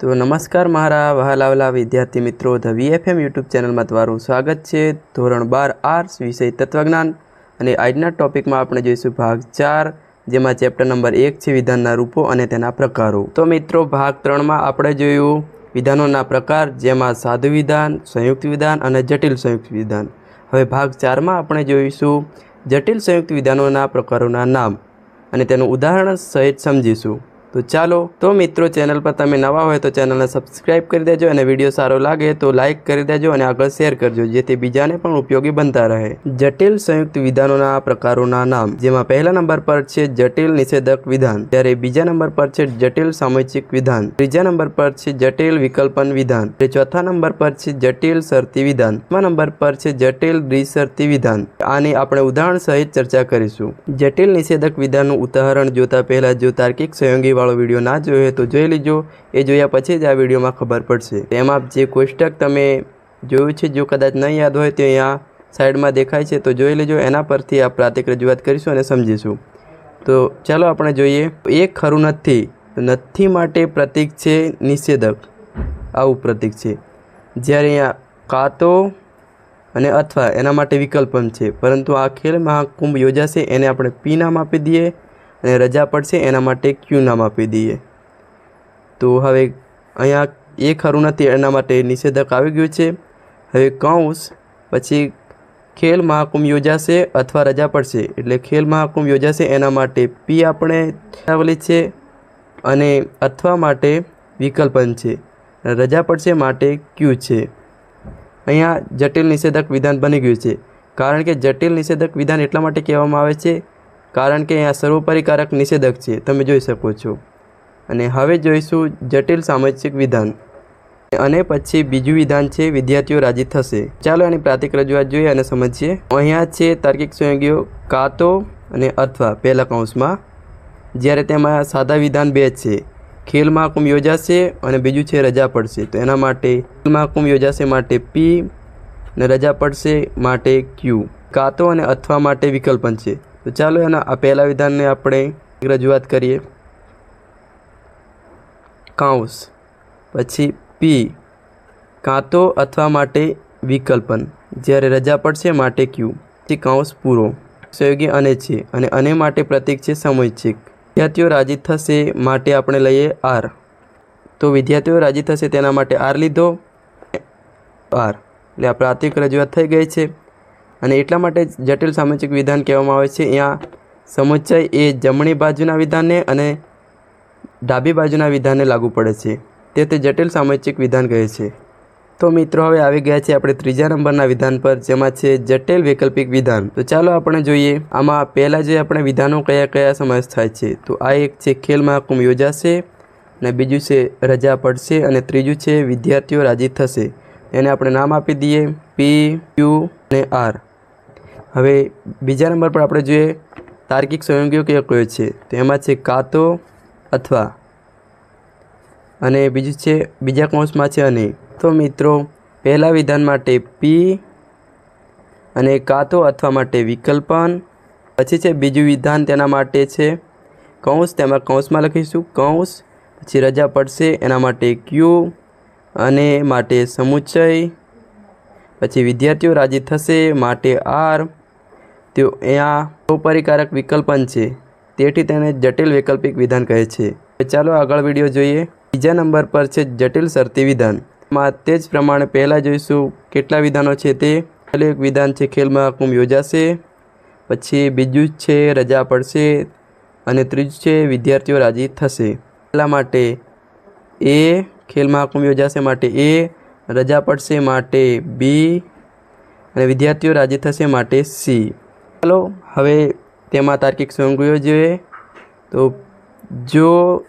તો નમસ્કાર મારા વહાલાવલા વિદ્યાર્થી મિત્રો ધ વીએફએમ યુટ્યુબ ચેનલમાં તમારું સ્વાગત છે. ધોરણ બાર આર્ટ્સ વિષય તત્વજ્ઞાન અને આજના ટોપિકમાં આપણે જોઈશું ભાગ ચાર, જેમાં ચેપ્ટર નંબર એક છે વિધાનના રૂપો અને તેના પ્રકારો. તો મિત્રો, ભાગ ત્રણમાં આપણે જોયું વિધાનોના પ્રકાર, જેમાં સાધુ વિધાન, સંયુક્ત વિધાન અને જટિલ સંયુક્ત વિધાન. હવે ભાગ ચારમાં આપણે જોઈશું જટિલ સંયુક્ત વિધાનોના પ્રકારોના નામ અને તેનું ઉદાહરણ સહિત સમજીશું. તો ચાલો, તો મિત્રો, ચેનલ પર તમે નવા હોય તો ચેનલને સબસ્ક્રાઇબ કરી દેજો અને વીડિયો સારો લાગે તો લાઇક કરી દેજો અને આગળ શેર કરજો, જેથી બીજાને પણ ઉપયોગી બનતા રહે. જટિલ સંયુક્ત વિધાનોના પ્રકારોના નામ, જેમાં પહેલા નંબર પર છે જટિલ નિષેધક વિધાન, ત્યારે બીજા નંબર પર છે જટિલ સામૂહિક વિધાન, ત્રીજા નંબર પર છે જટિલ વિકલ્પન વિધાન ચોથા નંબર પર છે જટિલ શરતી વિધાન, પાંચમા નંબર પર છે જટિલ દ્વિશરતી વિધાન. આની આપણે ઉદાહરણ સહિત ચર્ચા કરીશું. જટિલ નિષેધક વિધાનનું ઉદાહરણ જોતા પહેલા જો તાર્કિક સંયોગી વાળો વીડિયો ના જોયો હોય તો જોઈ લેજો. એ જોયા પછી જ આ વિડીયોમાં ખબર પડશે. એમાં જે કોષ્ટક તમે જોયું છે, જો કદાચ નહીં યાદ હોય તો અહીંયા સાઈડમાં દેખાય છે, તો જોઈ લેજો. એના પરથી આ પ્રાતિક રજૂઆત કરીશું અને સમજીશું. તો ચાલો આપણે જોઈએ. એ ખરું નથી. નથી માટે પ્રતીક છે નિષેધક. આવું પ્રતીક છે. જ્યારે અહીંયા કાં તો અને અથવા એના માટે વિકલ્પ પણ છે. પરંતુ આ ખેલ મહાકુંભ યોજાશે, એને આપણે પી નામ આપી દઈએ. અને રજા પડશે, એના માટે ક્યુ નામ આપી દઈએ. તો હવે અહીંયા એ ખરું નથી, એના માટે નિષેધક આવી ગયું છે. હવે કૌંસ, પછી ખેલ મહાકુંભ યોજાશે અથવા રજા પડશે. એટલે ખેલ મહાકુંભ યોજાશે, એના માટે પી આપણે આવેલી છે અને અથવા માટે વિકલ્પન છે. રજા પડશે માટે ક્યુ છે. અહીંયા જટિલ નિષેધક વિધાન બની ગયું છે. કારણ કે જટિલ નિષેધક વિધાન એટલા માટે કહેવામાં આવે છે કારણ કે અહીંયા સર્વોપરિકારક નિષેધક છે, તમે જોઈ શકો છો. અને હવે જોઈશું જટિલ સામાજિક વિધાન. અને પછી બીજું વિધાન છે, વિદ્યાર્થીઓ રાજી થશે. ચાલો એની પ્રાતિક રજૂઆત જોઈએ અને સમજીએ. અહીંયા છે તાર્કિક સંયોગીઓ કાં તો અને અથવા પહેલા કૌંસમાં. જ્યારે તેમાં સાદા વિધાન બે છે, ખેલ મહાકુંભ યોજાશે અને બીજું છે રજા પડશે. તો એના માટે ખેલ મહાકુંભ યોજાશે માટે પી અને રજા પડશે માટે ક્યુ. કાં તો અને અથવા માટે વિકલ્પન છે. તો ચાલો એના આ પહેલા વિધાનને આપણે રજૂઆત કરીએ. કાઉસ. પછી પી. કાં તો અથવા માટે વિકલ્પન. જ્યારે રજા પડશે માટે ક્યુ. તે કાઉસ પૂરો. સહયોગી અને છે. અને અને માટે પ્રતીક છે સમયચ્છિક વિદ્યાર્થીઓ રાજી થશે માટે આપણે લઈએ આર. તો વિદ્યાર્થીઓ રાજી થશે તેના માટે આર લીધો. આર. એટલે આ પ્રાથમિક રજૂઆત થઈ ગઈ છે. અને એટલા માટે જટિલ સામાજિક વિધાન કહેવામાં આવે છે. અહીંયા સમુચ્ચય એ જમણી બાજુના વિધાનને અને ડાબી બાજુના વિધાનને લાગુ પડે છે. તે તે જટિલ સામાજિક વિધાન કહે છે. તો મિત્રો, હવે આવી ગયા છે આપણે ત્રીજા નંબરના વિધાન પર, જેમાં છે જટિલ વૈકલ્પિક વિધાન. તો ચાલો આપણે જોઈએ, આમાં પહેલાં જે આપણે વિધાનો કયા કયા સમાવેશ થાય છે. તો આ એક છે ખેલ મહાકુંભ યોજાશે અને બીજું છે રજા પડશે, અને ત્રીજું છે વિદ્યાર્થીઓ રાજી થશે. એને આપણે નામ આપી દઈએ, પી, ક્યુ અને આર. હવે બીજા નંબર પર આપણે જોઈએ તાર્કિક સંયોગીઓ કયો કયો છે? તો એમાં છે કાતો અથવા અને બીજું છે બીજા કૌંસમાં છે અને તો મિત્રો, પહેલા વિધાન માટે પી અને કાતો અથવા માટે વિકલ્પન. પછી છે બીજું વિધાન તેના માટે છે કૌંસ. તેમાં કૌંસમાં લખીશું કૌંસ, પછી રજા પડશે એના માટે ક્યુ અને માટે સમુચય. પછી વિદ્યાર્થીઓ રાજી થશે માટે આર તે અહીંયા પરિકારક વિકલ્પન છે. તેથી તેને જટિલ વૈકલ્પિક વિધાન કહે છે. ચાલો આગળ વીડિયો જોઈએ. બીજા નંબર પર છે જટિલ શરતી વિધાન. માં તે જ પ્રમાણે પહેલાં જોઈશું કેટલા વિધાનો છે તે. પહેલું એક વિધાન છે ખેલ મહાકુંભ યોજાશે. પછી બીજું છે રજા પડશે. અને ત્રીજું છે વિદ્યાર્થીઓ રાજી થશે. એટલા માટે એ ખેલ મહાકુંભ યોજાશે માટે એ, રજા પડશે માટે બી, અને વિદ્યાર્થીઓ રાજી થશે માટે સી. ચાલો, હવે તેમાં તાર્કિક સંયોગો જોઈએ. તો જો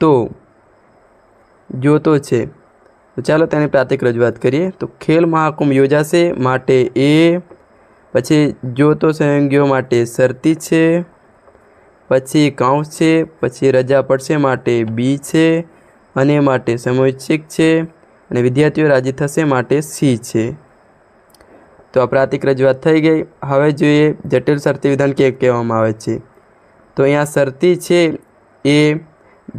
તો જો તો છે. તો ચાલો તેની પ્રાતિક રજૂઆત કરીએ. તો ખેલ મહાકુંભ યોજાશે માટે એ, પછી જો તો સંયોગીઓ માટે શરતી છે, પછી કાઉસ છે, પછી રજા પડશે માટે બી છે, અને માટે સમૈચ્છિક છે, અને વિદ્યાર્થીઓ રાજી થશે માટે સી છે. તો અપરાધિક રજૂઆત થઈ ગઈ. હવે જોઈએ જટિલ શરતી વિધાન કે કહેવામાં આવે છે. તો અહીંયા શરતી છે એ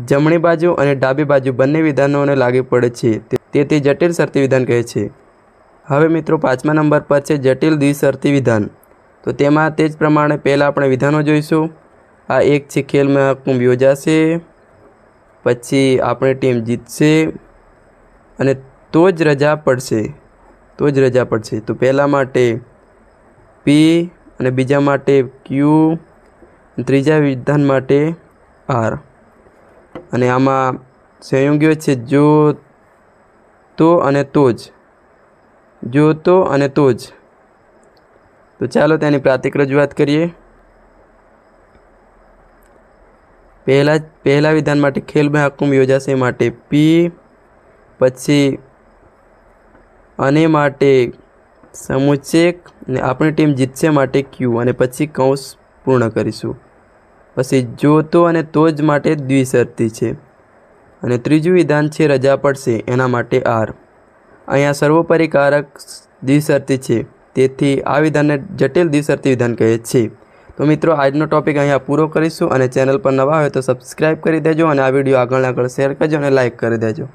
જમણી બાજુ અને ડાબી બાજુ બંને વિધાનોને લાગુ પડે છે. તે તે જટિલ શરતી વિધાન કહે છે. હવે મિત્રો પાંચમા નંબર પર છે જટિલ દ્વિશરતી વિધાન. તો તેમાં તે જ પ્રમાણે પહેલાં આપણે વિધાનો જોઈશું. આ એક છે ખેલ મહાકુંભ યોજાશે. પછી આપણી ટીમ જીતશે. અને તો જ રજા પડશે. તો જ રજા પડશે. તો પહેલાં માટે પી અને બીજા માટે ક્યુ ત્રીજા વિધાન માટે આર અને આમાં સંયોગીઓ છે જો તો અને તો જ. જો તો અને તો જ. તો ચાલો તેની પ્રાતિક રજૂઆત કરીએ. પહેલા પહેલા વિધાન માટે ખેલ મહાકુંભ યોજાશે માટે પી પછી અને માટે સમુચેક ને આપણી ટીમ જીતશે માટે ક્યુ અને પછી કૌંસ પૂર્ણ કરીશું. પછી જો તો અને તો જ માટે દ્વિસર્તી છે. અને ત્રીજું વિધાન છે રજા પડશે, એના માટે આર. અહીંયા સર્વોપરિકારક દ્વિસર્તી છે. તેથી આ વિધાનને જટિલ દ્વિસર્તી વિધાન કહે છે. તો મિત્રો, આજનો ટોપિક અહીંયા પૂરો કરીશું અને ચેનલ પર નવા હોય તો સબસ્ક્રાઈબ કરી દેજો અને આ વીડિયો આગળ આગળ શેર કરજો અને લાઇક કરી દેજો.